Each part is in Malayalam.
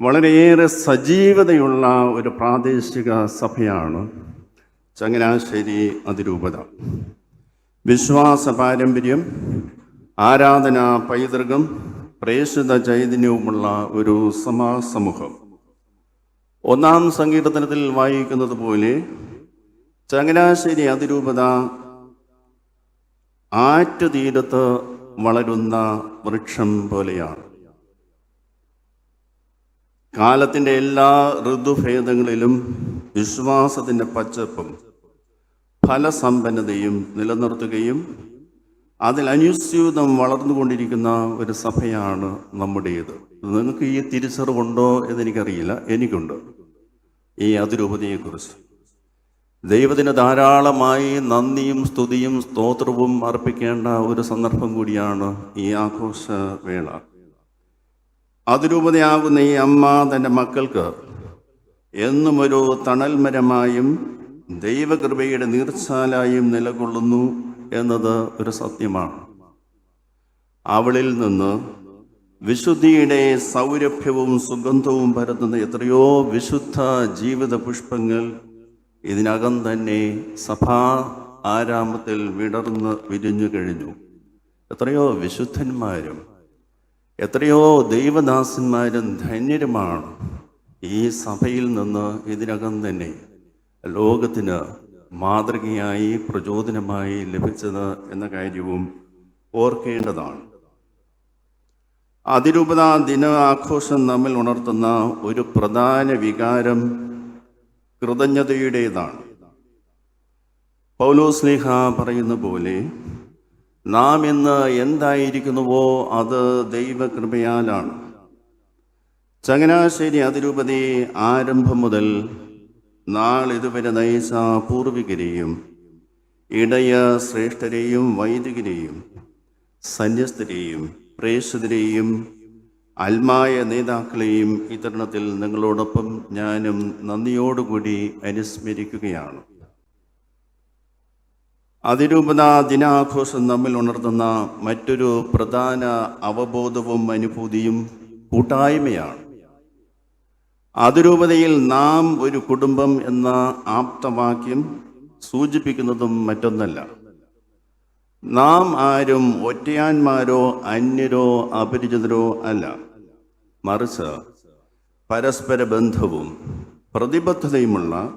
വളരെയേറെ സജീവതയുള്ള ഒരു പ്രാദേശിക സഭയാണ് ചങ്ങനാശ്ശേരി അതിരൂപത. വിശ്വാസ പാരമ്പര്യം ആരാധന പൈതൃകം പ്രേഷിത ചൈതന്യവുമുള്ള ഒരു സമാസമൂഹം. ഒന്നാം സങ്കീർത്തനത്തിൽ വായിക്കുന്നത് പോലെ ചങ്ങനാശ്ശേരി അതിരൂപത ആറ്റുതീരത്ത് വളരുന്ന വൃക്ഷം പോലെയാണ്. കാലത്തിന്റെ എല്ലാ ഋതുഭേദങ്ങളിലും വിശ്വാസത്തിന്റെ പച്ചപ്പും ഫലസമ്പന്നതയും നിലനിർത്തുകയും അതിൽ അനുസ്യൂതം വളർന്നുകൊണ്ടിരിക്കുന്ന ഒരു സഭയാണ് നമ്മുടേത്. നിങ്ങൾക്ക് ഈ തിരിച്ചറിവുണ്ടോ എന്നെനിക്കറിയില്ല. എനിക്കുണ്ട് ഈ അതിരൂപതയെക്കുറിച്ച്. ദൈവത്തിന് ധാരാളമായി നന്ദിയും സ്തുതിയും സ്തോത്രവും അർപ്പിക്കേണ്ട ഒരു സന്ദർഭം കൂടിയാണ് ഈ ആഘോഷവേള. അതിരൂപതയാകുന്ന ഈ അമ്മ തന്റെ മക്കൾക്ക് എന്നും ഒരു തണൽമരമായും ദൈവകൃപയുടെ നീർച്ചാലായും നിലകൊള്ളുന്നു എന്നത് ഒരു സത്യമാണ്. അവളിൽ നിന്ന് വിശുദ്ധിയുടെ സൗരഭ്യവും സുഗന്ധവും പരത്തുന്ന എത്രയോ വിശുദ്ധ ജീവിത പുഷ്പങ്ങൾ ഇതിനകം തന്നെ സഭാ ആരാമത്തിൽ വിടർന്ന് വിരിഞ്ഞു കഴിഞ്ഞു. എത്രയോ വിശുദ്ധന്മാരും എത്രയോ ദൈവദാസന്മാരും ധന്യരുമാണ് ഈ സഭയിൽ നിന്ന് ഇതിനകം തന്നെ. ലോകത്തിന് മാതൃകയായി പ്രചോദനമായി ലഭിച്ചത് എന്ന കാര്യവും ഓർക്കേണ്ടതാണ്. അതിരൂപത ദിന ആഘോഷം നമ്മിൽ ഉണർത്തുന്ന ഒരു പ്രധാന വികാരം കൃതജ്ഞതയുടേതാണ്. പൗലോസ്ലിഹ പറയുന്ന പോലെ നാം ഇന്ന് എന്തായിരിക്കുന്നുവോ അത് ദൈവകൃപയാലാണ്. ചങ്ങനാശ്ശേരി അതിരൂപതി ആരംഭം മുതൽ നാളിതുവരെ നയിച്ച പൂർവികരെയും ഇടയ ശ്രേഷ്ഠരെയും വൈദികരെയും സന്യസ്തരെയും പ്രേക്ഷിതരെയും അൽമായ നേതാക്കളെയും ഇത്തരണത്തിൽ നിങ്ങളോടൊപ്പം ഞാനും നന്ദിയോടുകൂടി അനുസ്മരിക്കുകയാണ്. അതിരൂപത ദിനാഘോഷം നമ്മിൽ ഉണർത്തുന്ന മറ്റൊരു പ്രധാന അവബോധവും അനുഭൂതിയും കൂട്ടായ്മയാണ്. അതിരൂപതയിൽ നാം ഒരു കുടുംബം എന്ന ആപ്തവാക്യം സൂചിപ്പിക്കുന്നതും മറ്റൊന്നല്ല. നാം ആരും ഒറ്റയാന്മാരോ അന്യരോ അപരിചിതരോ അല്ല. മറിച്ച് പരസ്പര ബന്ധവും പ്രതിബദ്ധതയുമുള്ള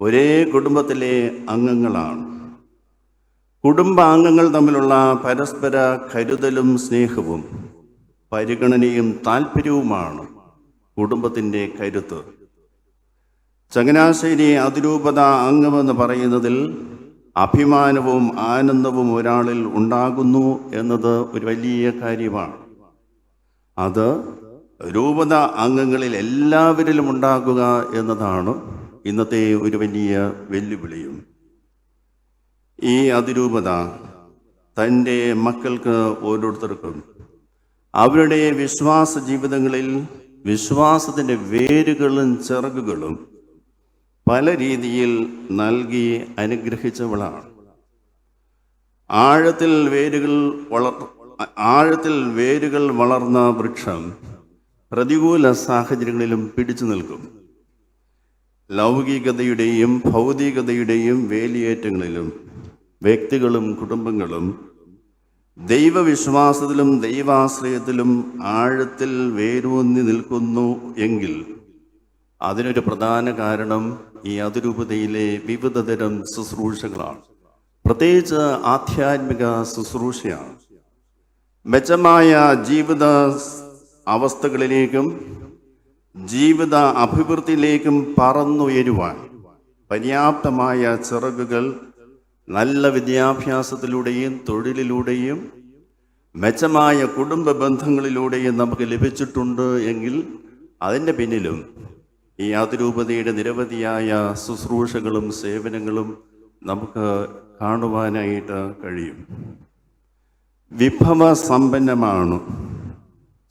ഒരേ കുടുംബത്തിലെ അംഗങ്ങളാണ്. കുടുംബാംഗങ്ങൾ തമ്മിലുള്ള പരസ്പര കരുതലും സ്നേഹവും പരിഗണനയും താല്പര്യവുമാണ് കുടുംബത്തിന്റെ കരുത്ത്. ചങ്ങനാശ്ശേരി അതിരൂപത അംഗമെന്ന് പറയുന്നതിൽ അഭിമാനവും ആനന്ദവും ഒരാളിൽ ഉണ്ടാകുന്നു എന്നത് ഒരു വലിയ കാര്യമാണ്. അത് രൂപത അംഗങ്ങളിൽ എല്ലാവരിലും ഉണ്ടാകുക എന്നതാണ് ഇന്നത്തെ ഒരു വലിയ വെല്ലുവിളിയും. ഈ അതിരൂപത തന്റെ മക്കൾക്ക് ഓരോരുത്തർക്കും അവരുടെ വിശ്വാസ ജീവിതങ്ങളിൽ വിശ്വാസത്തിന്റെ വേരുകളും ചിറകുകളും പല രീതിയിൽ നൽകി അനുഗ്രഹിച്ചവളാണ്. ആഴത്തിൽ വേരുകൾ വളർ ആഴത്തിൽ വേരുകൾ വളർന്ന വൃക്ഷം പ്രതികൂല സാഹചര്യങ്ങളിലും പിടിച്ചു നിൽക്കും. ലൗകികതയുടെയും ഭൗതികതയുടെയും വേലിയേറ്റങ്ങളിലും വ്യക്തികളും കുടുംബങ്ങളും ദൈവവിശ്വാസത്തിലും ദൈവാശ്രയത്തിലും ആഴത്തിൽ വേരൂന്നി നിൽക്കുന്നു എങ്കിൽ അതിനൊരു പ്രധാന കാരണം ഈ അതിരൂപതയിലെ വിവിധതരം ശുശ്രൂഷകളാണ്. പ്രത്യേകിച്ച് ആധ്യാത്മിക ശുശ്രൂഷയാണ്. മെച്ചമായ ജീവിത അവസ്ഥകളിലേക്കും ജീവിത അഭിവൃദ്ധിയിലേക്കും പറന്നുയരുവാൻ പര്യാപ്തമായ ചിറകുകൾ നല്ല വിദ്യാഭ്യാസത്തിലൂടെയും തൊഴിലിലൂടെയും മെച്ചമായ കുടുംബ ബന്ധങ്ങളിലൂടെയും നമുക്ക് ലഭിച്ചിട്ടുണ്ട് എങ്കിൽ അതിന്റെ പിന്നിലും ഈ അതിരൂപതയുടെ നിരവധിയായ ശുശ്രൂഷകളും സേവനങ്ങളും നമുക്ക് കാണുവാനായിട്ട് കഴിയും. വിഭവ സമ്പന്നമാണ്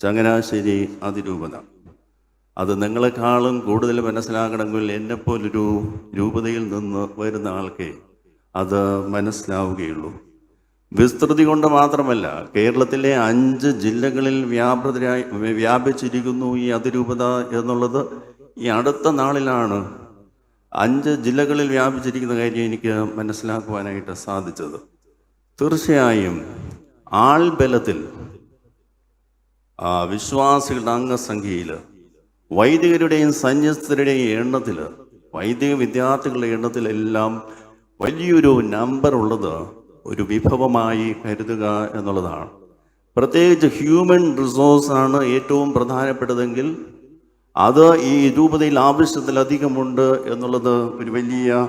ചങ്ങനാശ്ശേരി അതിരൂപത. അത് നിങ്ങളെക്കാളും കൂടുതൽ മനസ്സിലാകണമെങ്കിൽ എന്നെപ്പോലൊരു രൂപതയിൽ നിന്ന് വരുന്ന ആൾക്കേ അത് മനസ്സിലാവുകയുള്ളൂ. വിസ്തൃതി കൊണ്ട് മാത്രമല്ല കേരളത്തിലെ അഞ്ച് ജില്ലകളിൽ വ്യാപൃതരായി വ്യാപിച്ചിരിക്കുന്നു ഈ അതിരൂപത എന്നുള്ളത് ഈ അടുത്ത നാളിലാണ് അഞ്ച് ജില്ലകളിൽ വ്യാപിച്ചിരിക്കുന്ന കാര്യം എനിക്ക് മനസ്സിലാക്കുവാനായിട്ട് സാധിച്ചത്. തീർച്ചയായും ആൾബലത്തിൽ വിശ്വാസികളുടെ അംഗസംഖ്യയിൽ വൈദികരുടെയും സന്യസ്തരുടെയും എണ്ണത്തിൽ വൈദിക വിദ്യാർത്ഥികളുടെ എണ്ണത്തിലെല്ലാം വലിയൊരു നമ്പർ ഉള്ളത് ഒരു വിഭവമായി കരുതുക എന്നുള്ളതാണ്. പ്രത്യേകിച്ച് ഹ്യൂമൻ റിസോഴ്സ് ആണ് ഏറ്റവും പ്രധാനപ്പെട്ടതെങ്കിൽ അത് ഈ രൂപതയിൽ ആവശ്യത്തിലധികമുണ്ട് എന്നുള്ളത് ഒരു വലിയ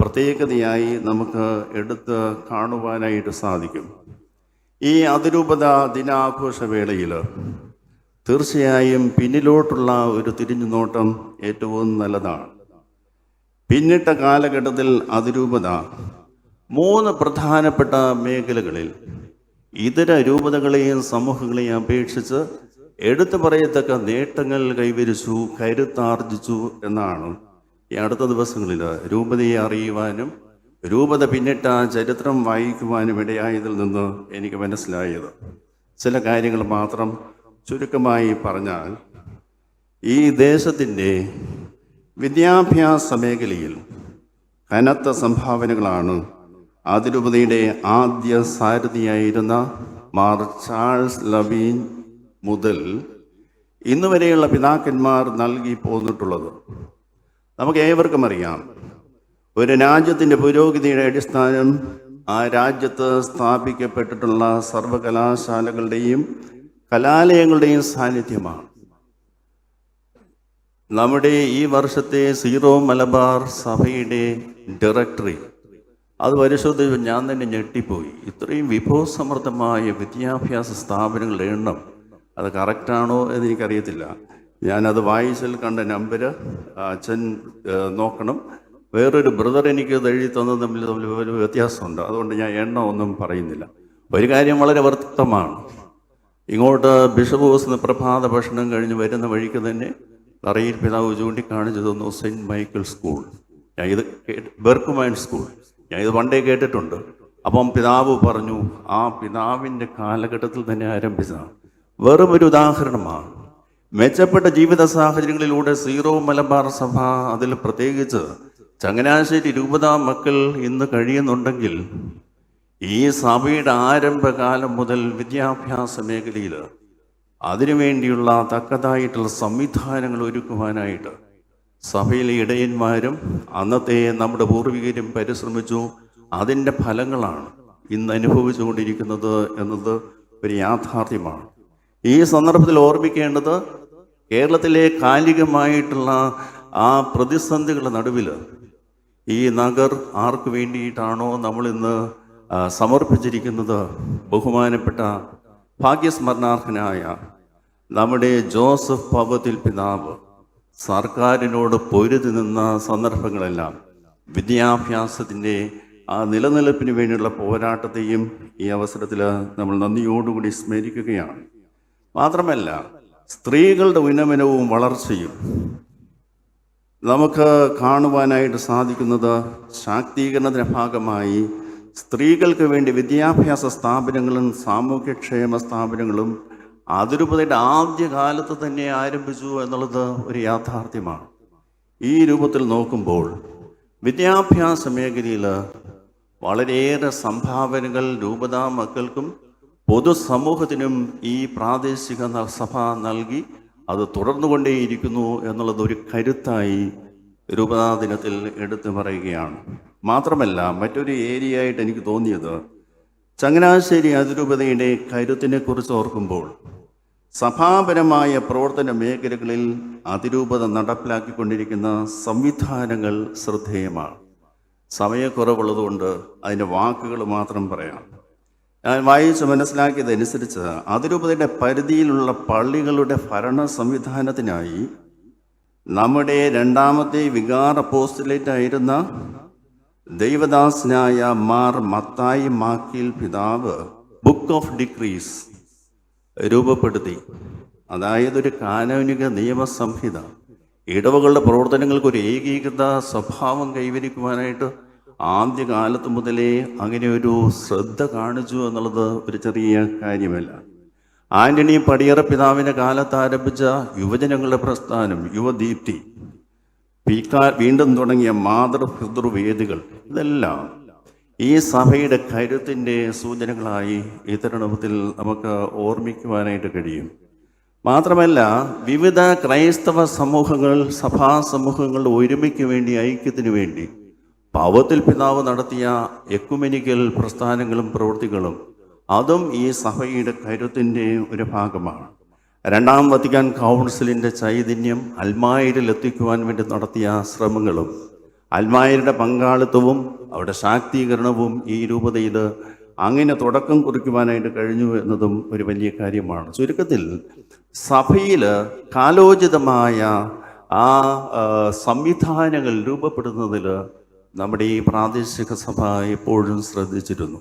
പ്രത്യേകതയായി നമുക്ക് എടുത്ത് കാണുവാനായിട്ട് സാധിക്കും. ഈ അതിരൂപത ദിനാഘോഷ വേളയിൽ തീർച്ചയായും പിന്നിലോട്ടുള്ള ഒരു തിരിഞ്ഞുനോട്ടം ഏറ്റവും നല്ലതാണ്. പിന്നിട്ട കാലഘട്ടത്തിൽ അതിരൂപത. മൂന്ന് പ്രധാനപ്പെട്ട മേഖലകളിൽ ഇതര രൂപതകളെയും സമൂഹങ്ങളെയും അപേക്ഷിച്ച് എടുത്തു പറയത്തക്ക നേട്ടങ്ങൾ കൈവരിച്ചു കരുത്താർജിച്ചു എന്നാണ് ഈ അടുത്ത ദിവസങ്ങളിൽ രൂപതയെ അറിയുവാനും രൂപത പിന്നിട്ട ചരിത്രം വായിക്കുവാനും ഇടയായതിൽ നിന്ന് എനിക്ക് മനസ്സിലായത്. ചില കാര്യങ്ങൾ മാത്രം ചുരുക്കമായി പറഞ്ഞാൽ ഈ ദേശത്തിന്റെ വിദ്യാഭ്യാസ മേഖലയിൽ കനത്ത സംഭാവനകളാണ് അതിരൂപതയുടെ ആദ്യ സാരഥിയായിരുന്ന മാർ ചാൾസ് ലവീൻ മുതൽ ഇന്ന് വരെയുള്ള പിതാക്കന്മാർ നൽകി പോന്നിട്ടുള്ളത്. നമുക്ക് ഏവർക്കും അറിയാം. ഒരു രാജ്യത്തിന്റെ പുരോഗതിയുടെ അടിസ്ഥാനം ആ രാജ്യത്ത് സ്ഥാപിക്കപ്പെട്ടിട്ടുള്ള സർവകലാശാലകളുടെയും കലാലയങ്ങളുടെയും സാന്നിധ്യമാണ്. നമ്മുടെ ഈ വർഷത്തെ സീറോ മലബാർ സഭയുടെ ഡയറക്ടറി അത് പരിശോധിച്ച് ഞാൻ തന്നെ ഞെട്ടിപ്പോയി. ഇത്രയും വിഭവസമൃദ്ധമായ വിദ്യാഭ്യാസ സ്ഥാപനങ്ങളുടെ എണ്ണം അത് കറക്റ്റാണോ എന്ന് എനിക്കറിയത്തില്ല. ഞാനത് വായിച്ചിൽ കണ്ട നമ്പർ അച്ഛൻ നോക്കണം. വേറൊരു ബ്രദർ എനിക്ക് എഴുതി തന്നത് തമ്മിൽ തമ്മിൽ ഒരു വ്യത്യാസമുണ്ട്. അതുകൊണ്ട് ഞാൻ എണ്ണം ഒന്നും പറയുന്നില്ല. ഒരു കാര്യം വളരെ വ്യക്തമാണ്. ഇങ്ങോട്ട് ബിഷപ്പ് ഹൗസ് പ്രഭാത ഭക്ഷണം കഴിഞ്ഞ് വരുന്ന വഴിക്ക് തന്നെ തറയിൽ പിതാവ് ചൂണ്ടിക്കാണിച്ചു തന്നു സെന്റ് മൈക്കിൾ സ്കൂൾ. ഞാൻ ഇത് ബെർക്കുമൈൻ സ്കൂൾ. ഞാൻ ഇത് പണ്ടേ കേട്ടിട്ടുണ്ട്. അപ്പം പിതാവ് പറഞ്ഞു ആ പിതാവിന്റെ കാലഘട്ടത്തിൽ തന്നെ ആരംഭിച്ചതാണ്. വെറും ഒരു ഉദാഹരണമാണ്. മെച്ചപ്പെട്ട ജീവിത സാഹചര്യങ്ങളിലൂടെ സീറോ മലബാർ സഭ അതിൽ പ്രത്യേകിച്ച് ചങ്ങനാശ്ശേരി രൂപത മക്കൾ ഇന്ന് കഴിയുന്നുണ്ടെങ്കിൽ ഈ സഭയുടെ ആരംഭകാലം മുതൽ വിദ്യാഭ്യാസ മേഖലയിൽ അതിനുവേണ്ടിയുള്ള തക്കതായിട്ടുള്ള സംവിധാനങ്ങൾ ഒരുക്കുവാനായിട്ട് സഭയിലെ ഇടയന്മാരും അന്നത്തെ നമ്മുടെ പൂർവികരും പരിശ്രമിച്ചു. അതിന്റെ ഫലങ്ങളാണ് ഇന്ന് അനുഭവിച്ചുകൊണ്ടിരിക്കുന്നത് എന്നത് ഒരു യാഥാർത്ഥ്യമാണ്. ഈ സന്ദർഭത്തിൽ ഓർമ്മിക്കേണ്ടത് കേരളത്തിലെ കാലികമായിട്ടുള്ള ആ പ്രതിസന്ധികളുടെ നടുവിൽ ഈ നഗർ ആർക്ക് വേണ്ടിയിട്ടാണോ നമ്മളിന്ന് സമർപ്പിച്ചിരിക്കുന്നത്? ബഹുമാനപ്പെട്ട ഭാഗ്യസ്മരണാർഹനായ നമ്മുടെ ജോസഫ് പവതിൽ പിതാവ് സർക്കാരിനോട് പൊരുതി നിന്ന സന്ദർഭങ്ങളെല്ലാം വിദ്യാഭ്യാസത്തിന്റെ ആ നിലനിൽപ്പിന് വേണ്ടിയുള്ള പോരാട്ടത്തെയും ഈ അവസരത്തിൽ നമ്മൾ നന്ദിയോടുകൂടി സ്മരിക്കുകയാണ്. മാത്രമല്ല സ്ത്രീകളുടെ ഉന്നമനവും വളർച്ചയും നമുക്ക് കാണുവാനായിട്ട് സാധിക്കുന്നത് ശാക്തീകരണത്തിന്റെ ഭാഗമായി സ്ത്രീകൾക്ക് വേണ്ടി വിദ്യാഭ്യാസ സ്ഥാപനങ്ങളും സാമൂഹ്യക്ഷേമ സ്ഥാപനങ്ങളും അതിരൂപതയുടെ ആദ്യ കാലത്ത് തന്നെ ആരംഭിച്ചു എന്നുള്ളത് ഒരു യാഥാർത്ഥ്യമാണ്. ഈ രൂപത്തിൽ നോക്കുമ്പോൾ വിദ്യാഭ്യാസ മേഖലയിൽ വളരെയേറെ സംഭാവനകൾ രൂപതാ മക്കൾക്കും പൊതുസമൂഹത്തിനും ഈ പ്രാദേശിക സഭ നൽകി അത് തുടർന്നുകൊണ്ടേയിരിക്കുന്നു എന്നുള്ളത് ഒരു കരുത്തായി രൂപതാ ദിനത്തിൽ എടുത്തു പറയുകയാണ്. മാത്രമല്ല മറ്റൊരു ഏരിയ ആയിട്ട് എനിക്ക് തോന്നിയത് ചങ്ങനാശ്ശേരി അതിരൂപതയുടെ കരുത്തിനെ കുറിച്ച് ഓർക്കുമ്പോൾ സഭാപരമായ പ്രവർത്തന മേഖലകളിൽ അതിരൂപത നടപ്പിലാക്കിക്കൊണ്ടിരിക്കുന്ന സംവിധാനങ്ങൾ ശ്രദ്ധേയമാണ്. സമയക്കുറവുള്ളതുകൊണ്ട് അതിന്റെ വാക്കുകൾ മാത്രം പറയാം. ഞാൻ വായിച്ച് മനസ്സിലാക്കിയതനുസരിച്ച് അതിരൂപതയുടെ പരിധിയിലുള്ള പള്ളികളുടെ ഭരണ സംവിധാനത്തിനായി നമ്മുടെ രണ്ടാമത്തെ വികാർ അപ്പോസ്റ്റലേറ്റ് ദൈവദാസനായ മാർ മത്തായി മാക്കിൽ പിതാവ് ബുക്ക് ഓഫ് ഡിക്രീസ് രൂപപ്പെടുത്തി. അതായത് ഒരു കാനോനിക നിയമസംഹിത. ഇടവകളുടെ പ്രവർത്തനങ്ങൾക്ക് ഒരു ഏകീകൃത സ്വഭാവം കൈവരിക്കുവാനായിട്ട് ആദ്യകാലത്ത് മുതലേ അങ്ങനെ ഒരു ശ്രദ്ധ കാണിച്ചു എന്നുള്ളത് ഒരു ചെറിയ കാര്യമല്ല. ആന്റണി പടിയറ പിതാവിന്റെ കാലത്ത് ആരംഭിച്ച യുവജനങ്ങളുടെ പ്രസ്ഥാനം യുവദീപ്തി വീണ്ടും തുടങ്ങിയ മാതൃപിതൃവേദികൾ ഇതെല്ലാം ഈ സഭയുടെ കരുത്തിന്റെ സൂചനകളായി ഈ നമുക്ക് ഓർമ്മിക്കുവാനായിട്ട് കഴിയും. മാത്രമല്ല വിവിധ ക്രൈസ്തവ സമൂഹങ്ങൾ സഭാ സമൂഹങ്ങളുടെ ഒരുമയ്ക്ക് വേണ്ടി ഐക്യത്തിന് വേണ്ടി പാവത്തിൽ പിതാവ് നടത്തിയ എക്കുമെനിക്കൽ പ്രസ്ഥാനങ്ങളും പ്രവൃത്തികളും അതും ഈ സഭയുടെ കരുത്തിന്റെ ഒരു ഭാഗമാണ്. രണ്ടാം വത്തിക്കാൻ കൗൺസിലിന്റെ ചൈതന്യം അൽമായരിൽ എത്തിക്കുവാൻ വേണ്ടി നടത്തിയ ശ്രമങ്ങളും അൽമായരുടെ പങ്കാളിത്തവും അവരുടെ ശാക്തീകരണവും ഈ രൂപതയിൽ അങ്ങനെ തുടക്കം കുറിക്കുവാനായിട്ട് കഴിഞ്ഞു എന്നതും ഒരു വലിയ കാര്യമാണ്. ചുരുക്കത്തിൽ സഭയിൽ കാലോചിതമായ ആ സംവിധാനങ്ങൾ രൂപപ്പെടുന്നതിൽ നമ്മുടെ ഈ പ്രാദേശിക സഭ എപ്പോഴും ശ്രദ്ധിച്ചിരുന്നു.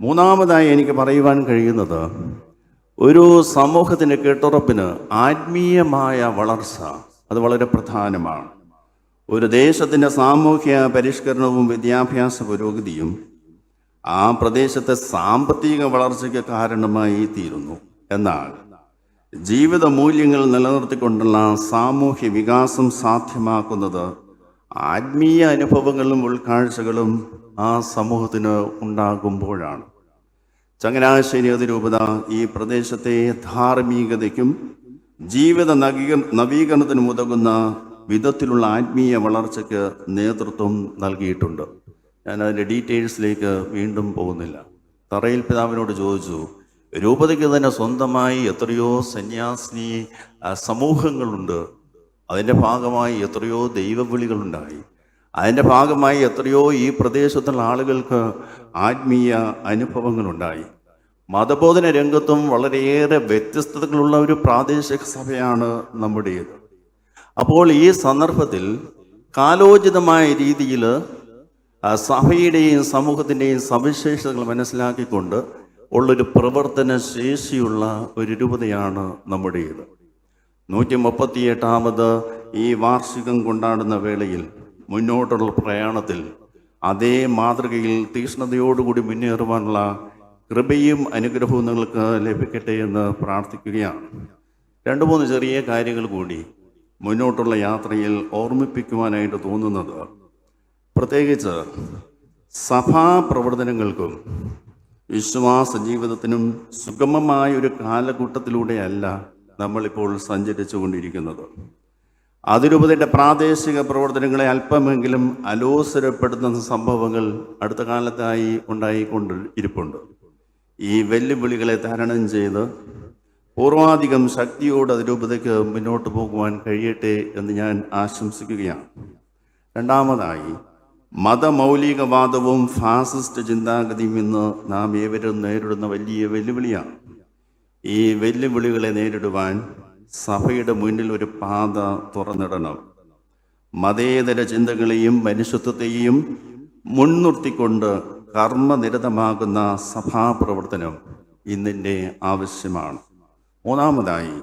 മൂന്നാമതായി എനിക്ക് പറയുവാൻ കഴിയുന്നത് ഒരു സമൂഹത്തിന്റെ കെട്ടുറപ്പിന് ആത്മീയമായ വളർച്ച അത് വളരെ പ്രധാനമാണ്. ഒരു ദേശത്തിന്റെ സാമൂഹ്യ പരിഷ്കരണവും വിദ്യാഭ്യാസ പുരോഗതിയും ആ പ്രദേശത്തെ സാമ്പത്തിക വളർച്ചയ്ക്ക് കാരണമായി തീരുന്നു എന്നാൽ ജീവിത മൂല്യങ്ങൾ നിലനിർത്തിക്കൊണ്ടുള്ള സാമൂഹ്യ വികാസം സാധ്യമാക്കുന്നത് ആത്മീയ അനുഭവങ്ങളും ഉൾക്കാഴ്ചകളും ആ സമൂഹത്തിന് ഉണ്ടാകുമ്പോഴാണ്. ചങ്ങനാശ്ശേരി അതിരൂപത ഈ പ്രദേശത്തെ ധാർമ്മികതയ്ക്കും ജീവിത നവീക നവീകരണത്തിനും ഉതകുന്ന വിധത്തിലുള്ള ആത്മീയ വളർച്ചയ്ക്ക് നേതൃത്വം നൽകിയിട്ടുണ്ട്. ഞാൻ അതിന്റെ ഡീറ്റെയിൽസിലേക്ക് വീണ്ടും പോകുന്നില്ല. തറയിൽ പിതാവിനോട് ചോദിച്ചു രൂപതയ്ക്ക് തന്നെ സ്വന്തമായി എത്രയോ സന്യാസിനി സമൂഹങ്ങളുണ്ട്. അതിന്റെ ഭാഗമായി എത്രയോ ദൈവവിളികളുണ്ടായി. അതിന്റെ ഭാഗമായി എത്രയോ ഈ പ്രദേശത്തുള്ള ആളുകൾക്ക് ആത്മീയ അനുഭവങ്ങളുണ്ടായി. മതബോധന രംഗത്തും വളരെയേറെ വ്യത്യസ്തതകളുള്ള ഒരു പ്രാദേശിക സഭയാണ് നമ്മുടേത്. അപ്പോൾ ഈ സന്ദർഭത്തിൽ കാലോചിതമായ രീതിയിൽ സഭയുടെയും സമൂഹത്തിന്റെയും സവിശേഷതകൾ മനസ്സിലാക്കിക്കൊണ്ട് ഉള്ളൊരു പ്രവർത്തന ശേഷിയുള്ള ഒരു രൂപതയാണ് നമ്മുടേത്. നൂറ്റി മുപ്പത്തിയെട്ടാമത് ഈ വാർഷികം കൊണ്ടാടുന്ന വേളയിൽ മുന്നോട്ടുള്ള പ്രയാണത്തിൽ അതേ മാതൃകയിൽ തീക്ഷ്ണതയോടുകൂടി മുന്നേറുവാനുള്ള കൃപയും അനുഗ്രഹവും നിങ്ങൾക്ക് ലഭിക്കട്ടെ എന്ന് പ്രാർത്ഥിക്കുകയാണ്. രണ്ട് മൂന്ന് ചെറിയ കാര്യങ്ങൾ കൂടി മുന്നോട്ടുള്ള യാത്രയിൽ ഓർമ്മിപ്പിക്കുവാനായിട്ട് തോന്നുന്നത്. പ്രത്യേകിച്ച് സഭാ പ്രവർത്തനങ്ങൾക്കും വിശ്വാസ ജീവിതത്തിനും സുഗമമായ ഒരു കാലഘട്ടത്തിലൂടെയല്ല നമ്മളിപ്പോൾ സഞ്ചരിച്ചു കൊണ്ടിരിക്കുന്നത് അതിരൂപതയുടെ പ്രാദേശിക പ്രവർത്തനങ്ങളെ അല്പമെങ്കിലും അലോസരപ്പെടുത്തുന്ന സംഭവങ്ങൾ അടുത്ത കാലത്തായി ഉണ്ടായിക്കൊണ്ട് ഇരിപ്പുണ്ട് ഈ വെല്ലുവിളികളെ തരണം ചെയ്ത് പൂർവാധികം ശക്തിയോട് അതിരൂപതയ്ക്ക് മുന്നോട്ട് പോകുവാൻ കഴിയട്ടെ എന്ന് ഞാൻ ആശംസിക്കുകയാണ്. രണ്ടാമതായി മതമൗലികവാദവും ഫാസിസ്റ്റ് ചിന്താഗതിയും ഇന്ന് നാം ഏവരും നേരിടുന്ന വലിയ വെല്ലുവിളിയാണ്. ഈ വെല്ലുവിളികളെ നേരിടുവാൻ സഭയുടെ മുന്നിൽ ഒരു പാത തുറന്നിടണം. മതേതര ചിന്തകളെയും മനുഷ്യത്വത്തെയും മുൻനിർത്തിക്കൊണ്ട് കർമ്മനിരതമാകുന്ന സഭാപ്രവർത്തനം ഇന്നിന്റെ ആവശ്യമാണ്. മൂന്നാമതായി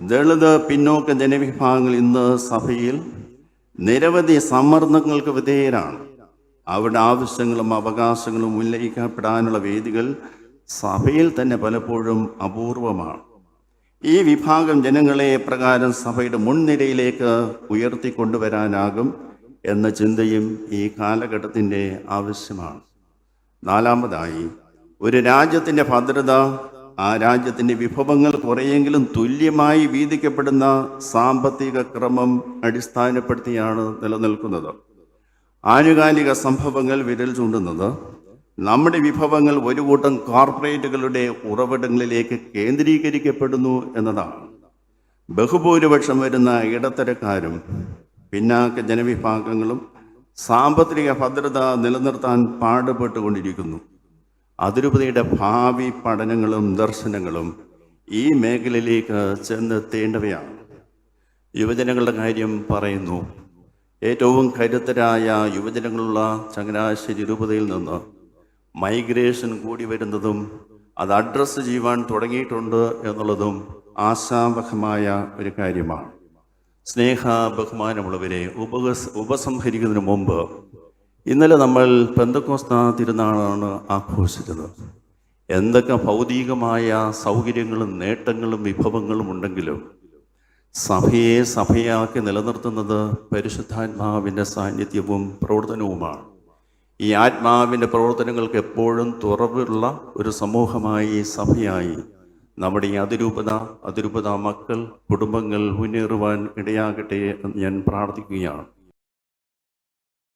ദളിത് പിന്നോക്ക ജനവിഭാഗങ്ങൾ ഇന്ന് സഭയിൽ നിരവധി സമ്മർദ്ദങ്ങൾക്ക് വിധേയരാണ്. അവരുടെ ആവശ്യങ്ങളും അവകാശങ്ങളും ഉന്നയിക്കപ്പെടാനുള്ള വേദികൾ സഭയിൽ തന്നെ പലപ്പോഴും അപൂർവമാണ്. ഈ വിഭാഗം ജനങ്ങളെ പ്രകാരം സഭയുടെ മുൻനിരയിലേക്ക് ഉയർത്തിക്കൊണ്ടുവരാനാകും എന്ന ചിന്തയും ഈ കാലഘട്ടത്തിന്റെ ആവശ്യമാണ്. നാലാമതായി ഒരു രാജ്യത്തിന്റെ ഭദ്രത ആ രാജ്യത്തിന്റെ വിഭവങ്ങൾ കുറേയെങ്കിലും തുല്യമായി വീതിക്കപ്പെടുന്ന സാമ്പത്തിക ക്രമം അടിസ്ഥാനപ്പെടുത്തിയാണ് നിലനിൽക്കുന്നത്. ആനുകാലിക സംഭവങ്ങൾ വിരൽ ചൂണ്ടുന്നത് നമ്മുടെ വിഭവങ്ങൾ ഒരു കൂട്ടം കോർപ്പറേറ്റുകളുടെ ഉറവിടങ്ങളിലേക്ക് കേന്ദ്രീകരിക്കപ്പെടുന്നു എന്നതാണ്. ബഹുഭൂരിപക്ഷം വരുന്ന ഇടത്തരക്കാരും പിന്നാക്ക ജനവിഭാഗങ്ങളും സാമ്പത്തിക ഭദ്രത നിലനിർത്താൻ പാടുപെട്ടുകൊണ്ടിരിക്കുന്നു. അതിരൂപതയുടെ ഭാവി പഠനങ്ങളും ദർശനങ്ങളും ഈ മേഖലയിലേക്ക് ചെന്നെത്തേണ്ടവയാണ്. യുവജനങ്ങളുടെ കാര്യം പറയുന്നു. ഏറ്റവും കരുത്തരായ യുവജനങ്ങളുള്ള ചങ്ങനാശ്ശേരി രൂപതയിൽ നിന്ന് മൈഗ്രേഷൻ കൂടി വരുന്നതും അത് അഡ്രസ്സ് ചെയ്യുവാൻ തുടങ്ങിയിട്ടുണ്ട് എന്നുള്ളതും ആശാവഹമായ ഒരു കാര്യമാണ്. സ്നേഹ ബഹുമാനമുള്ളവരെ ഉപസ് ഉപസംഹരിക്കുന്നതിന് മുമ്പ് ഇന്നലെ നമ്മൾ പെന്തക്കോസ്ത തിരുനാളാണ് ആഘോഷിച്ചത്. എന്തൊക്കെ ഭൗതികമായ സൗകര്യങ്ങളും നേട്ടങ്ങളും വിഭവങ്ങളും ഉണ്ടെങ്കിലും സഭയെ സഭയാക്കി നിലനിർത്തുന്നത് പരിശുദ്ധാത്മാവിന്റെ സാന്നിധ്യവും പ്രവർത്തനവുമാണ്. ഈ ആത്മാവിന്റെ പ്രവർത്തനങ്ങൾക്ക് എപ്പോഴും തുറവുള്ള ഒരു സമൂഹമായി സഭയായി. നമ്മുടെ ഈ അതിരൂപത അതിരൂപത മക്കൾ കുടുംബങ്ങൾ മുന്നേറുവാൻ ഇടയാകട്ടെ എന്ന് ഞാൻ പ്രാർത്ഥിക്കുകയാണ്.